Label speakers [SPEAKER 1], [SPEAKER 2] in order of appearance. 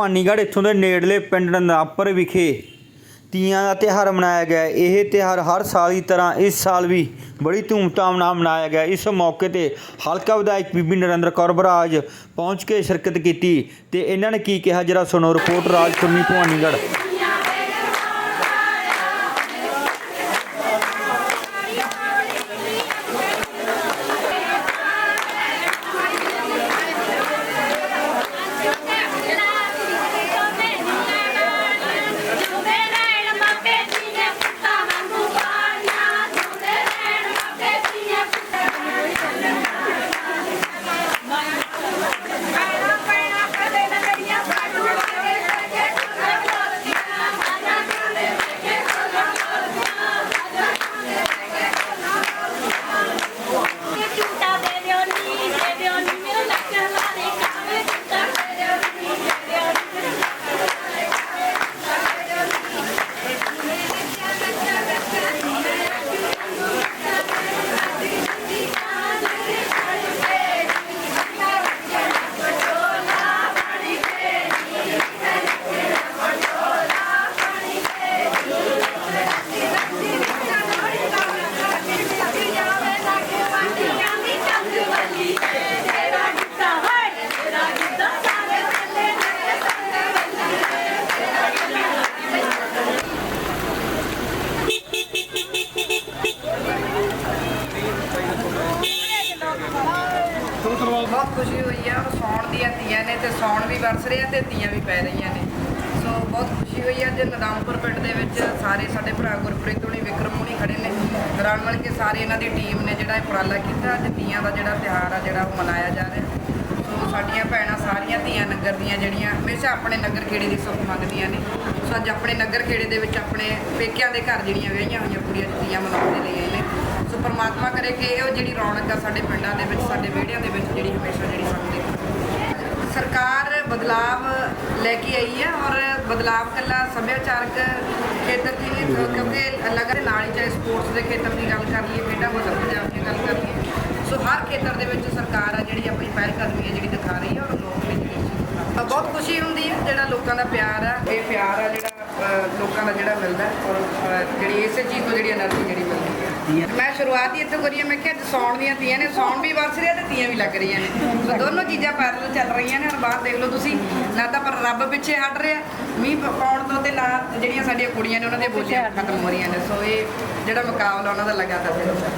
[SPEAKER 1] ਭਵਾਨੀਗੜ੍ਹ, ਇੱਥੋਂ ਦੇ ਨੇੜਲੇ ਪਿੰਡ ਨਾਪਰ ਵਿਖੇ ਤੀਆਂ ਦਾ ਤਿਉਹਾਰ ਮਨਾਇਆ ਗਿਆ। ਇਹ ਤਿਉਹਾਰ ਹਰ ਸਾਲ ਦੀ ਤਰ੍ਹਾਂ ਇਸ ਸਾਲ ਵੀ ਬੜੀ ਧੂਮਧਾਮ ਨਾਲ ਮਨਾਇਆ ਗਿਆ। ਇਸ ਮੌਕੇ ਤੇ ਹਲਕਾ ਵਿਧਾਇਕ ਬੀਬੀ ਨਰਿੰਦਰ ਕੌਰ ਬਰਾਜ ਪਹੁੰਚ ਕੇ ਸ਼ਿਰਕਤ ਕੀਤੀ ਤੇ ਇਹਨਾਂ ਨੇ ਕੀ ਕਿਹਾ? ਜਰਾ ਸੁਣੋ, ਰਿਪੋਰਟ ਰਾਜ ਖੁਰਮੀ ਭਵਾਨੀਗੜ੍ਹ।
[SPEAKER 2] ਬਹੁਤ ਖੁਸ਼ੀ ਹੋਈ ਆ। ਔਰ ਸੌਣ ਦੀਆਂ ਧੀਆਂ ਨੇ ਤੇ ਸੌਣ ਵੀ ਵਰਸ ਰਿਹਾ ਤੇ ਤੀਆਂ ਵੀ ਪੈ ਰਹੀਆਂ ਨੇ। ਸੋ ਬਹੁਤ ਖੁਸ਼ੀ ਹੋਈ ਆ ਅੱਜ ਨਦਾਮਪੁਰ ਪਿੰਡ ਦੇ ਵਿੱਚ ਸਾਰੇ ਸਾਡੇ ਭਰਾ ਗੁਰਪ੍ਰੀਤ ਹੋਣੀ, ਵਿਕਰਮ ਹੋਣੀ ਖੜੇ ਨੇ। ਰਲ ਮਿਲ ਕੇ ਸਾਰੇ ਇਹਨਾਂ ਦੀ ਟੀਮ ਨੇ ਜਿਹੜਾ ਇਹ ਉਪਰਾਲਾ ਕੀਤਾ। ਅੱਜ ਤੀਆਂ ਦਾ ਜਿਹੜਾ ਤਿਉਹਾਰ ਆ, ਜਿਹੜਾ ਉਹ ਮਨਾਇਆ ਜਾ ਰਿਹਾ। ਸੋ ਸਾਡੀਆਂ ਭੈਣਾਂ ਸਾਰੀਆਂ ਧੀਆਂ ਨਗਰ ਦੀਆਂ ਜਿਹੜੀਆਂ ਹਮੇਸ਼ਾ ਆਪਣੇ ਨਗਰ ਖੇੜੇ ਦੀ ਸੁੱਖ ਮੰਗਦੀਆਂ ਨੇ। ਸੋ ਅੱਜ ਆਪਣੇ ਨਗਰ ਖੇੜੇ ਦੇ ਵਿੱਚ ਆਪਣੇ ਪੇਕਿਆਂ ਦੇ ਘਰ ਜਿਹੜੀਆਂ ਵਿਆਹੀਆਂ ਹੋਈਆਂ, ਕੁੜੀਆਂ ਤੀਆਂ ਮਨਾਉਣ ਦੇ ਲਈ ਆਏ ਨੇ। ਸੋ ਪਰਮਾਤਮਾ ਕਰੇ ਕਿ ਇਹ ਜਿਹੜੀ ਰੌਣਕ ਆ ਸਾਡੇ ਪਿੰਡਾਂ ਦੇ ਵਿੱਚ, ਸਾਡੇ ਵਿਹੜਿਆਂ ਦੇ ਵਿੱਚ ਜਿਹੜੀ ਹਮੇਸ਼ਾ ਜਿਹੜੀ ਸਾਨੂੰ ਦੇਖਣ ਸਰਕਾਰ ਬਦਲਾਵ ਲੈ ਕੇ ਆਈ ਹੈ ਔਰ ਬਦਲਾਵ ਕੱਲਾ ਸੱਭਿਆਚਾਰਕ ਖੇਤਰ ਦੀ ਨਹੀਂ, ਕਿਉਂਕਿ ਅਲੱਗ ਦੇ ਨਾਲ ਹੀ ਚਾਹੇ ਸਪੋਰਟਸ ਦੇ ਖੇਤਰ ਦੀ ਗੱਲ ਕਰ ਲਈਏ, ਖੇਡਾਂ ਬਦਲ ਪੰਜਾਬ ਦੀ ਗੱਲ ਕਰ ਲਈਏ, ਸੋ ਹਰ ਖੇਤਰ ਦੇ ਵਿੱਚ ਸਰਕਾਰ ਆ ਜਿਹੜੀ ਆਪਣੀ ਪਹਿਲ ਕਦਮੀ ਹੈ ਜਿਹੜੀ ਦਿਖਾ ਰਹੀ ਹੈ ਔਰ ਲੋਕ ਵੀ ਜਿਹੜੀ ਬਹੁਤ ਖੁਸ਼ੀ ਹੁੰਦੀ ਹੈ ਜਿਹੜਾ ਲੋਕਾਂ ਦਾ ਪਿਆਰ ਆ, ਇਹ ਪਿਆਰ ਆ ਜਿਹੜਾ ਲੋਕਾਂ ਦਾ ਜਿਹੜਾ ਮਿਲਦਾ ਔਰ ਜਿਹੜੀ ਇਸੇ ਚੀਜ਼ ਤੋਂ ਜਿਹੜੀ એનર્ਜੀ ਜਿਹੜੀ ਮਿਲਦੀ ਹੈ ਮੈਂ ਸ਼ੁਰੂਆਤ ਹੀ ਇੱਥੋਂ ਕਰੀ ਹੈ ਮੈਂ ਕਿਹਾ ਅੱਜ ਸੌਣ ਦੀਆਂ ਤੀਆਂ ਨੇ, ਸੌਣ ਵੀ ਵਰਸ ਰਿਹਾ ਤੇ ਤੀਆਂ ਵੀ ਲੱਗ ਰਹੀਆਂ ਨੇ। ਸੋ ਦੋਨੋਂ ਚੀਜ਼ਾਂ ਪੈਰਲ ਚੱਲ ਰਹੀਆਂ ਨੇ ਔਰ ਬਾਹਰ ਦੇਖ ਲਓ ਤੁਸੀਂ, ਨਾ ਤਾਂ ਪਰ ਰੱਬ ਪਿੱਛੇ ਹਟ ਰਿਹਾ, ਮੀਂਹ ਪ- ਪਾਉਣ ਤੋਂ ਤੇ ਨਾ ਜਿਹੜੀਆਂ ਸਾਡੀਆਂ ਕੁੜੀਆਂ ਨੇ, ਉਹਨਾਂ ਦੇ ਬੋਲੀਆਂ ਖਤਮ ਹੋ ਰਹੀਆਂ ਨੇ। ਸੋ ਇਹ ਜਿਹੜਾ ਮੁਕਾਬਲਾ ਉਹਨਾਂ ਦਾ ਲਗਾਤਾਰ ਚੱਲਦਾ